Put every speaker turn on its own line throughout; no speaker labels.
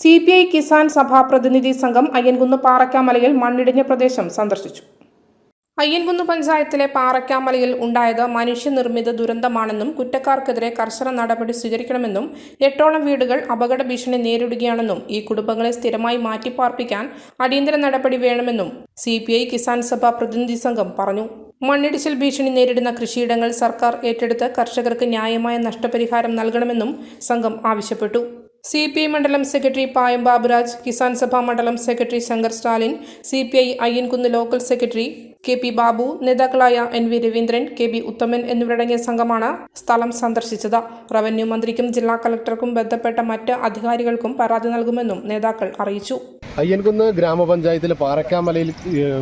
C P I Kisan സഭാ പ്രതിനിധി സംഘം അയ്യൻകുന്ന് പാറക്കാമലയിൽ മണ്ണിടിഞ്ഞ പ്രദേശം സന്ദർശിച്ചു. അയ്യൻകുന്ന് പഞ്ചായത്തിലെ പാറക്കാമലയിൽ ഉണ്ടായത് മനുഷ്യനിർമ്മിത ദുരന്തമാണെന്നും കുറ്റക്കാർക്കെതിരെ കർശന നടപടി സ്വീകരിക്കണമെന്നും എട്ടോളം വീടുകൾ അപകട ഭീഷണി നേരിടുകയാണെന്നും ഈ കുടുംബങ്ങളെ സ്ഥിരമായി മാറ്റിപ്പാർപ്പിക്കാൻ അടിയന്തര നടപടി വേണമെന്നും സി കിസാൻ സഭ പ്രതിനിധി സംഘം പറഞ്ഞു. മണ്ണിടിച്ചിൽ ഭീഷണി നേരിടുന്ന കൃഷിയിടങ്ങൾ സർക്കാർ ഏറ്റെടുത്ത് കർഷകർക്ക് ന്യായമായ നഷ്ടപരിഹാരം നൽകണമെന്നും സംഘം ആവശ്യപ്പെട്ടു. സി പി ഐ മണ്ഡലം സെക്രട്ടറി പായം ബാബുരാജ് കിസാൻ സഭ മണ്ഡലം secretary Shankar Stalin C P I Ayyankunnu local secretary K P Babu നേതാക്കളായ N V Raveendran K B Uthaman എന്നിവരടങ്ങിയ സംഘമാണ് സ്ഥലം സന്ദർശിച്ചത്. റവന്യൂ മന്ത്രിക്കും ജില്ലാ കളക്ടർക്കും ബന്ധപ്പെട്ട മറ്റ് അധികാരികൾക്കും പരാതി നൽകുമെന്നും നേതാക്കൾ അറിയിച്ചു.
അയ്യൻകുന്ന് ഗ്രാമപഞ്ചായത്തിലെ പാറക്കാമലയിൽ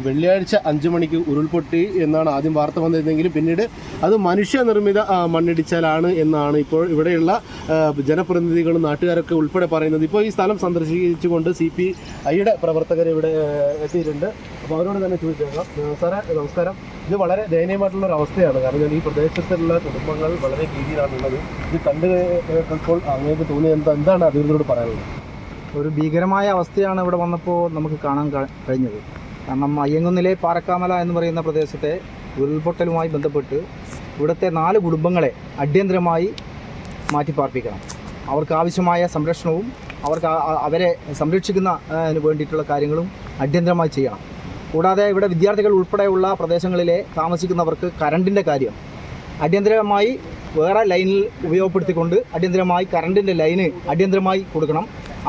വെള്ളിയാഴ്ച അഞ്ചു മണിക്ക് ഉരുൾപൊട്ടി എന്നാണ് ആദ്യം വാർത്ത വന്നിരുന്നെങ്കിലും പിന്നീട് അത് മനുഷ്യനിർമ്മിത മണ്ണിടിച്ചാലാണ് എന്നാണ് ഇപ്പോൾ ഇവിടെയുള്ള ജനപ്രതിനിധികളും നാട്ടുകാരൊക്കെ ഉൾപ്പെടെ പറയുന്നത്. ഇപ്പോൾ ഈ സ്ഥലം സന്ദർശിച്ചുകൊണ്ട് സി പി ഐയുടെ പ്രവർത്തകർ ഇവിടെ എത്തിയിട്ടുണ്ട്. അപ്പോൾ അവരോട് തന്നെ ചോദിച്ചേക്കാം. ഏഹ്, സാറേ നമസ്കാരം. ഇത് വളരെ ദയനീയമായിട്ടുള്ള ഒരു അവസ്ഥയാണ്. കാരണം ഈ പ്രദേശത്തുള്ള കുടുംബങ്ങൾ വളരെ ഭീതിയിലാണുള്ളത്. ഇത് കണ്ടു കേൾക്കുമ്പോൾ അങ്ങേക്ക് തോന്നിയത് എന്താണ് അധികൃതരോട് പറയാനുള്ളത്?
ഒരു ഭീകരമായ അവസ്ഥയാണ് ഇവിടെ വന്നപ്പോൾ നമുക്ക് കാണാൻ കഴിഞ്ഞത്. കാരണം അയ്യങ്കുന്നിലെ പാറക്കാമല എന്ന് പറയുന്ന പ്രദേശത്തെ ഉരുൾപൊട്ടലുമായി ബന്ധപ്പെട്ട് ഇവിടുത്തെ നാല് കുടുംബങ്ങളെ അടിയന്തരമായി മാറ്റിപ്പാർപ്പിക്കണം. അവർക്ക് ആവശ്യമായ സംരക്ഷണവും അവർക്ക് അവരെ സംരക്ഷിക്കുന്ന വേണ്ടിയിട്ടുള്ള കാര്യങ്ങളും അടിയന്തരമായി ചെയ്യണം. കൂടാതെ ഇവിടെ വിദ്യാർത്ഥികൾ ഉൾപ്പെടെയുള്ള പ്രദേശങ്ങളിലെ താമസിക്കുന്നവർക്ക് കറണ്ടിന്റെ കാര്യം അടിയന്തരമായി വേറെ ലൈനിൽ ഉപയോഗപ്പെടുത്തിക്കൊണ്ട് അടിയന്തരമായി കറണ്ടിന്റെ ലൈന് അടിയന്തരമായി കൊടുക്കണം.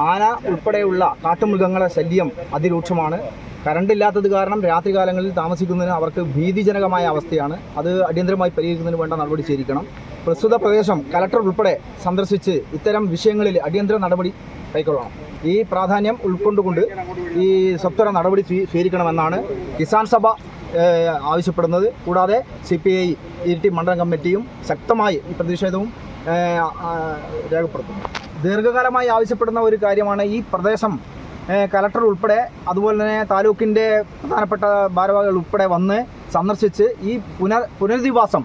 ആന ഉൾപ്പെടെയുള്ള കാട്ടുമൃഗങ്ങളെ ശല്യം അതിരൂക്ഷമാണ്. കറണ്ട് ഇല്ലാത്തത് കാരണം രാത്രികാലങ്ങളിൽ താമസിക്കുന്നതിന് അവർക്ക് ഭീതിജനകമായ അവസ്ഥയാണ്. അത് അടിയന്തരമായി പരിഹരിക്കുന്നതിന് വേണ്ട നടപടി സ്വീകരിക്കണം. പ്രസ്തുത പ്രദേശം കലക്ടർ ഉൾപ്പെടെ സന്ദർശിച്ച് ഇത്തരം വിഷയങ്ങളിൽ അടിയന്തര നടപടി കൈക്കൊള്ളണം. ഈ പ്രാധാന്യം ഉൾക്കൊണ്ടുകൊണ്ട് ഈ സത്വര നടപടി സ്വീ- സ്വീകരിക്കണമെന്നാണ് കിസാൻ സഭ ആവശ്യപ്പെടുന്നത്. കൂടാതെ സി പി ഐ ഇരിട്ടി മണ്ഡലം കമ്മിറ്റിയും ശക്തമായി ഈ പ്രതിഷേധവും രേഖപ്പെടുത്തുന്നു. ദീർഘകാലമായി ആവശ്യപ്പെടുന്ന ഒരു കാര്യമാണ് ഈ പ്രദേശം കലക്ടർ ഉൾപ്പെടെ അതുപോലെ തന്നെ താലൂക്കിന്റെ പ്രധാനപ്പെട്ട ഭാരവാഹികൾ ഉൾപ്പെടെ വന്ന് സന്ദർശിച്ച് ഈ പുനർ പുനരധിവാസം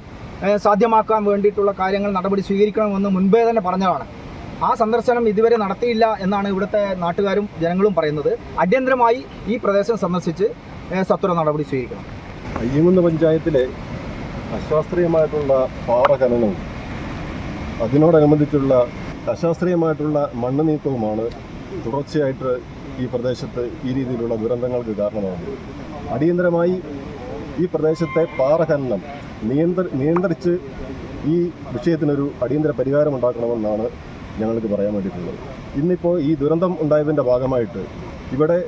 സാധ്യമാക്കാൻ വേണ്ടിയിട്ടുള്ള കാര്യങ്ങൾ നടപടി സ്വീകരിക്കണമെന്ന് മുൻപേ തന്നെ പറഞ്ഞതാണ്. ആ സന്ദർശനം ഇതുവരെ നടത്തിയില്ല എന്നാണ് ഇവിടുത്തെ നാട്ടുകാരും ജനങ്ങളും പറയുന്നത്. അടിയന്തരമായി ഈ പ്രദേശം സന്ദർശിച്ച് സത്വര നടപടി സ്വീകരിക്കണം.
അയ്യങ്കുന്ന് പഞ്ചായത്തിലെ അശാസ്ത്രീയമായിട്ടുള്ള പാറ ഖനനവും അതിനോടനുബന്ധിച്ചുള്ള അശാസ്ത്രീയമായിട്ടുള്ള മണ്ണ് നീക്കവുമാണ് തുടർച്ചയായിട്ട് ഈ പ്രദേശത്ത് ഈ രീതിയിലുള്ള ദുരന്തങ്ങൾക്ക് കാരണമാകുന്നത് അടിയന്തരമായി ഈ പ്രദേശത്തെ പാറ ഖനനം നിയന്ത്ര നിയന്ത്രിച്ച് ഈ വിഷയത്തിനൊരു അടിയന്തര പരിഹാരം ഉണ്ടാക്കണമെന്നാണ് ഞങ്ങൾക്ക് പറയാൻ വേണ്ടിയിട്ടുള്ളത്. ഇന്നിപ്പോൾ ഈ ദുരന്തം ഉണ്ടായതിന്റെ ഭാഗമായിട്ട് ഇവിടെ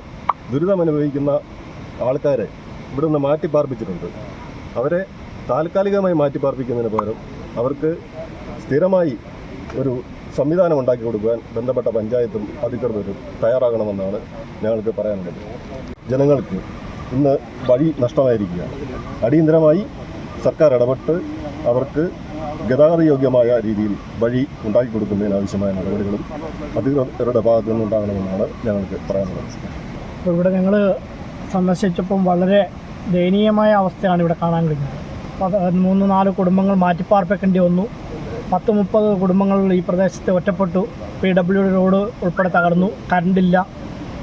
ദുരിതമനുഭവിക്കുന്ന ആൾക്കാരെ ഇവിടെ നിന്ന് മാറ്റിപ്പാർപ്പിച്ചിട്ടുണ്ട്. അവരെ താൽക്കാലികമായി മാറ്റിപ്പാർപ്പിക്കുന്നതിന് പകരം അവർക്ക് സ്ഥിരമായി ഒരു സംവിധാനം ഉണ്ടാക്കി കൊടുക്കാൻ ബന്ധപ്പെട്ട പഞ്ചായത്തും അധികൃതരും തയ്യാറാകണമെന്നാണ് ഞങ്ങൾക്ക് പറയാനുള്ളത്. ജനങ്ങൾക്ക് ഇന്ന് വഴി നഷ്ടമായിരിക്കുകയാണ്. അടിയന്തരമായി സർക്കാർ ഇടപെട്ട് അവർക്ക് ഗതാഗതയോഗ്യമായ രീതിയിൽ വഴി ഉണ്ടാക്കി കൊടുക്കുന്നതിന് ആവശ്യമായ നടപടികളും അധികൃതരുടെ ഭാഗത്തു നിന്നുണ്ടാകണമെന്നാണ് ഞങ്ങൾക്ക് പറയാനുള്ളത്.
അപ്പോൾ ഇവിടെ ഞങ്ങൾ സന്ദർശിച്ചപ്പം വളരെ ദയനീയമായ അവസ്ഥയാണ് ഇവിടെ കാണാൻ കഴിഞ്ഞത് മൂന്ന് നാല് കുടുംബങ്ങൾ മാറ്റിപ്പാർപ്പിക്കേണ്ടി വന്നു. പത്ത് മുപ്പത് കുടുംബങ്ങൾ ഈ പ്രദേശത്ത് ഒറ്റപ്പെട്ടു. പി ഡബ്ല്യു റോഡ് ഉൾപ്പെടെ തകർന്നു. കറണ്ടില്ല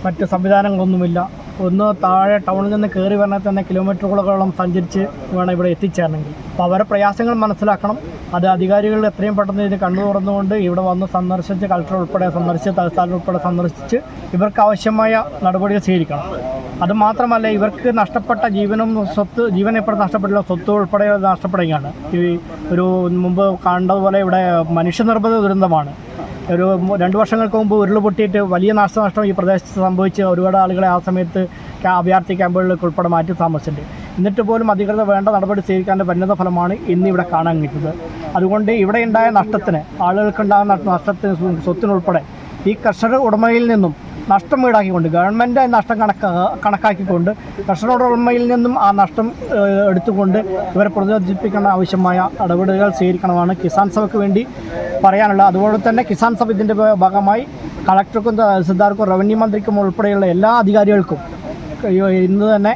മറ്റ് സംവിധാനങ്ങളൊന്നുമില്ല. ഒന്ന് താഴെ ടൗണിൽ നിന്ന് കയറി വരണേ തന്നെ കിലോമീറ്ററുകളോളം സഞ്ചരിച്ച് വേണം ഇവിടെ എത്തിച്ചേരണമെങ്കിൽ. അപ്പോൾ അവരെ പ്രയാസങ്ങൾ മനസ്സിലാക്കണം. അത് അധികാരികൾ എത്രയും പെട്ടെന്ന് ഇത് കണ്ണു തുറന്നുകൊണ്ട് ഇവിടെ വന്ന് സന്ദർശിച്ച് കളക്ടർ ഉൾപ്പെടെ സന്ദർശിച്ച് തലസ്ഥാനം ഉൾപ്പെടെ സന്ദർശിച്ച് ഇവർക്ക് ആവശ്യമായ നടപടികൾ സ്വീകരിക്കണം. അത് മാത്രമല്ല ഇവർക്ക് നഷ്ടപ്പെട്ട ജീവനും സ്വത്ത് ജീവൻ എപ്പോഴും നഷ്ടപ്പെട്ടില്ല സ്വത്ത് ഉൾപ്പെടെ നഷ്ടപ്പെടുകയാണ്. ഈ ഒരു മുമ്പ് കണ്ടതുപോലെ ഇവിടെ മനുഷ്യനിർമ്മിത ദുരന്തമാണ്. ഒരു രണ്ട് വർഷങ്ങൾക്ക് മുമ്പ് ഉരുൾ പൊട്ടിയിട്ട് വലിയ നാശനഷ്ടം ഈ പ്രദേശത്ത് സംഭവിച്ച് ഒരുപാട് ആളുകളെ ആ സമയത്ത് അഭയാർത്ഥി ക്യാമ്പുകളിലേക്ക് ഉൾപ്പെടെ മാറ്റി താമസിച്ചിട്ടുണ്ട്. എന്നിട്ട് പോലും അധികൃതർ വേണ്ട നടപടി സ്വീകരിക്കാന്റെ പരിണിത ഫലമാണ് ഇന്ന് ഇവിടെ കാണാൻ കിട്ടുന്നത്. അതുകൊണ്ട് ഇവിടെ ഉണ്ടായ നഷ്ടത്തിന് ആളുകൾക്കുണ്ടാകുന്ന നഷ്ടത്തിന് സ്വ- സ്വത്തിനുൾപ്പെടെ ഈ കർഷക ഉടമയിൽ നിന്നും നഷ്ടം ഈടാക്കിക്കൊണ്ട് ഗവൺമെന്റ് നഷ്ടം കണക്കാ കണക്കാക്കിക്കൊണ്ട് കർഷകരുടമയിൽ നിന്നും ആ നഷ്ടം എടുത്തുകൊണ്ട് ഇവരെ പ്രതിരോധിപ്പിക്കേണ്ട ആവശ്യമായ നടപടികൾ സ്വീകരിക്കണമെന്നാണ് കിസാൻ സഭയ്ക്ക് വേണ്ടി പറയാനുള്ളത്. അതുപോലെ തന്നെ കിസാൻ സഭ ഇതിന്റെ ഭാഗമായി കളക്ടർക്കും തഹസിൽദാർക്കും റവന്യൂ മന്ത്രിക്കും ഉൾപ്പെടെയുള്ള എല്ലാ അധികാരികൾക്കും ഇന്ന് തന്നെ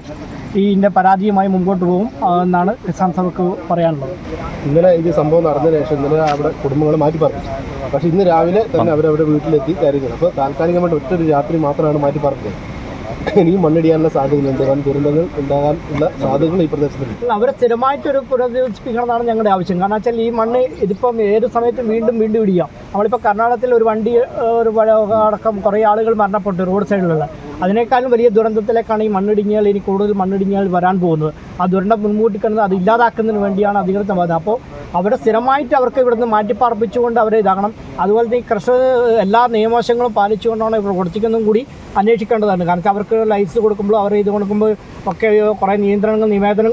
ഇതിന്റെ പരാതിയുമായി മുമ്പോട്ട് പോകും എന്നാണ് കിസാൻ സഭയ്ക്ക് പറയാനുള്ളത്.
ഇന്നലെ ഈ സംഭവം നടന്നതിന് ശേഷം ഇന്നലെ അവിടെ കുടുംബങ്ങൾ മാറ്റി പാർപ്പിച്ചു. പക്ഷേ ഇന്ന് രാവിലെ തന്നെ അവരവരുടെ വീട്ടിലെത്തി കാര്യങ്ങൾ അപ്പോൾ താൽക്കാലികമായിട്ട് ഒറ്റൊരു രാത്രി മാത്രമാണ് മാറ്റി പറഞ്ഞത്. ഇനിയും മണ്ണിടിയാനുള്ള സാധ്യതയുണ്ട് വൻ ദുരന്തങ്ങൾ ഉണ്ടാകാൻ ഉള്ള സാധ്യതകൾ ഈ പ്രദേശത്തുണ്ട്.
അവരെ സ്ഥിരമായിട്ടൊരു പുനരധിവസിപ്പിക്കണമെന്നാണ് ഞങ്ങളുടെ ആവശ്യം. കാരണം വെച്ചാൽ ഈ മണ്ണ് ഇതിപ്പം ഏത് സമയത്തും വീണ്ടും വീണ്ടും ഇടിയാം. നമ്മളിപ്പോൾ കർണാടകത്തിൽ ഒരു വണ്ടി ഒരു അടക്കം കുറേ ആളുകൾ മരണപ്പെട്ടു റോഡ് സൈഡിലുള്ള. അതിനേക്കാളും വലിയ ദുരന്തത്തിലേക്കാണ് ഈ മണ്ണിടിഞ്ഞാൽ ഇനി കൂടുതൽ മണ്ണിടിഞ്ഞാൽ വരാൻ പോകുന്നത്. ആ ദുരന്തം മുൻകൂട്ടി കണ്ടത് അത് ഇല്ലാതാക്കുന്നതിന് വേണ്ടിയാണ് അധികൃതർ വന്നത് അപ്പോൾ അവിടെ സ്ഥിരമായിട്ട് അവർക്ക് ഇവിടുന്ന് മാറ്റിപ്പാർപ്പിച്ചുകൊണ്ട് അവരെ ഇതാകണം. അതുപോലെ തന്നെ ഈ കർഷക എല്ലാ നിയമവശങ്ങളും പാലിച്ചുകൊണ്ടാണ് ഇവർ കൊടുത്തിക്കുന്നതും കൂടി അന്വേഷിക്കേണ്ടതാണ്. കാരണം അവർക്ക് ലൈസൻസ് കൊടുക്കുമ്പോൾ അവർ ഇത് കൊടുക്കുമ്പോൾ ഒക്കെ കുറേ നിയന്ത്രണങ്ങൾ നിവേദന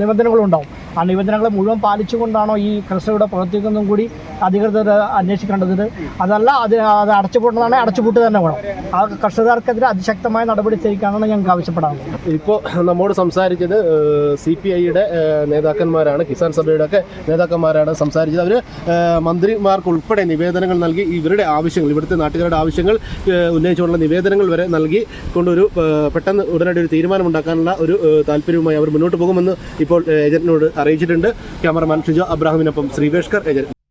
നിബന്ധനകളുണ്ടാവും. ആ നിബന്ധനകൾ മുഴുവൻ പാലിച്ചുകൊണ്ടാണോ ഈ ക്രിസ്തയുടെ പ്രവർത്തിക്കുന്നതും കൂടി അധികൃതർ അന്വേഷിക്കേണ്ടത്? അതല്ല അത് അത് അടച്ചുപൂട്ടുന്നതാണെങ്കിൽ അടച്ചുപൂട്ട് തന്നെ വേണം. ആ കർഷകർക്കെതിരെ അതിശക്തമായ നടപടി സ്വീകരിക്കാനാണ് ഞങ്ങൾക്ക് ആവശ്യപ്പെടാറുള്ളത്
ഇപ്പോൾ നമ്മോട് സംസാരിച്ചത് സി പി ഐയുടെ നേതാക്കന്മാരാണ് കിസാൻ സഭയുടെ ഒക്കെ നേതാക്കന്മാരാണ് സംസാരിച്ചത്. അവർ മന്ത്രിമാർക്ക് ഉൾപ്പെടെ നിവേദനങ്ങൾ നൽകി ഇവരുടെ ആവശ്യങ്ങൾ ഇവിടുത്തെ നാട്ടുകാരുടെ ആവശ്യങ്ങൾ ഉന്നയിച്ചുകൊണ്ടുള്ള നിവേദനങ്ങൾ വരെ നൽകി കൊണ്ടൊരു പെട്ടെന്ന് ഉടനടി ഒരു തീരുമാനമുണ്ടാക്കാനുള്ള ഒരു താല്പര്യവുമായി അവർ മുന്നോട്ട് പോകുമെന്ന് ഇപ്പോൾ ഏജന്റിനോട് അറിയിച്ചിട്ടുണ്ട്. ക്യാമറമാൻ ഷിജോ അബ്രാഹിമിനൊപ്പം ശ്രീവേഷ്കർ. ഏജന്റ്